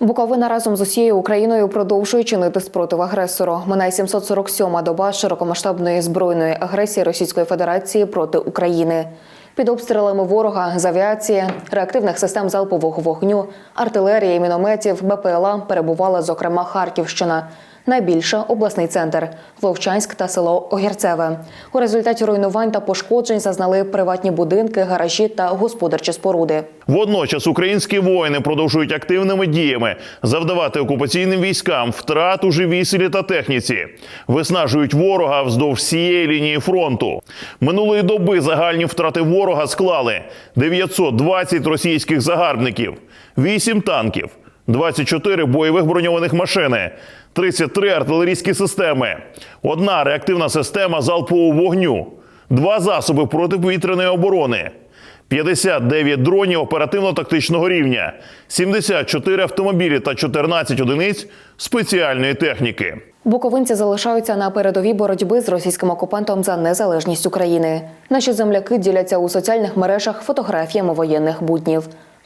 Буковина разом з усією Україною продовжує чинити спротив агресору. Минає 747-ма доба широкомасштабної збройної агресії Російської Федерації проти України. Під обстрілами ворога з авіації, реактивних систем залпового вогню, артилерії, мінометів, БПЛА перебувала, зокрема, Харківщина. Найбільше обласний центр Вовчанськ та село Огірцеве. У результаті руйнувань та пошкоджень зазнали приватні будинки, гаражі та господарчі споруди. Водночас українські воїни продовжують активними діями завдавати окупаційним військам втрат у живій силі та техніці, виснажують ворога вздовж всієї лінії фронту. Минулої доби загальні втрати ворога склали 920 російських загарбників, 8 танків, 24 бойових броньованих машини, 33 артилерійські системи, одна реактивна система залпового вогню, два засоби протиповітряної оборони. 59 дронів оперативно-тактичного рівня, 74 автомобілі та 14 одиниць спеціальної техніки. Буковинці залишаються на передовій боротьби з російським окупантом за незалежність України. Наші земляки діляться у соціальних мережах фотографіями воєнних буднів,